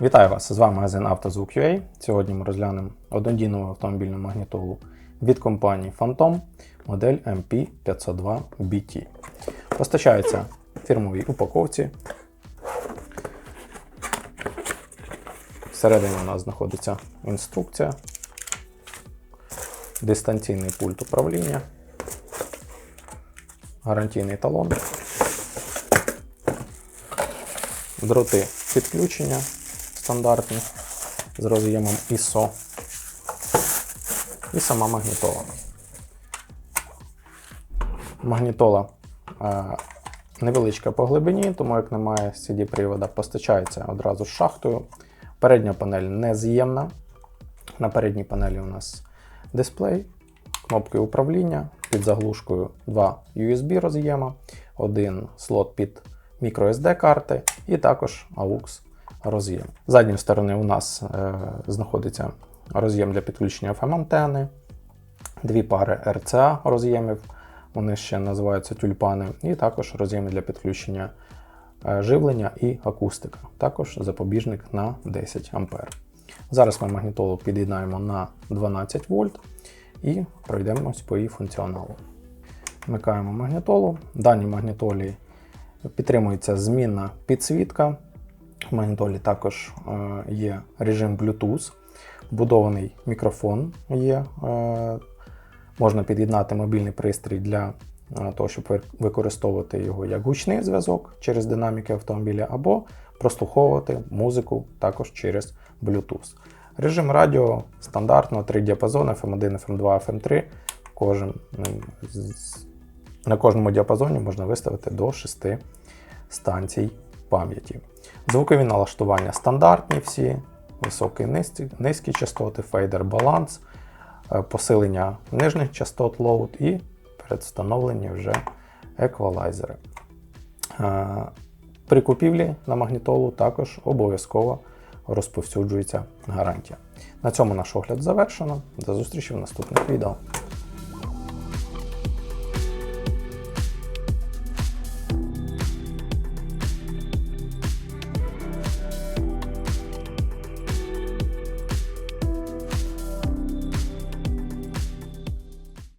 Вітаю вас! З вами магазин «Автозвук.UA». Сьогодні ми розглянемо однодійну автомобільну магнітолу від компанії Phantom модель MP502BT. Постачається в фірмовій упаковці. Всередині у нас знаходиться інструкція, дистанційний пульт управління, гарантійний талон, дроти підключення стандартні з роз'ємом ISO і сама магнітола. Магнітола е, невеличка по глибині, тому як немає CD-привода, постачається одразу з шахтою. Передня панель нез'ємна. На передній панелі у нас дисплей, кнопки управління, під заглушкою два USB роз'єма, один слот під microSD карти і також AUX роз'єм. З задньої сторони у нас е, знаходиться роз'єм для підключення FM-антени, дві пари RCA роз'ємів, вони ще називаються тюльпани, і також роз'єми для підключення е, живлення і акустика. Також запобіжник на 10 А. Зараз ми магнітолу під'єднаємо на 12 вольт і пройдемось по її функціоналу. Вмикаємо магнітолу. В даній магнітолі підтримується змінна підсвітка. В магнітолі також е, є режим Bluetooth, вбудований мікрофон є. е, Можна під'єднати мобільний пристрій для е, того, щоб використовувати його як гучний зв'язок через динаміки автомобіля, або прослуховувати музику також через Bluetooth. Режим радіо стандартно, три діапазони FM1, FM2, FM3. Кожен, на кожному діапазоні можна виставити до 6 станцій пам'яті. Звукові налаштування стандартні всі, високі низькі, частоти, фейдер баланс, е, посилення нижніх частот load і передвстановлені вже еквалайзери. Е, При купівлі на магнітолу також обов'язково розповсюджується гарантія. На цьому наш огляд завершено. До зустрічі в наступних відео.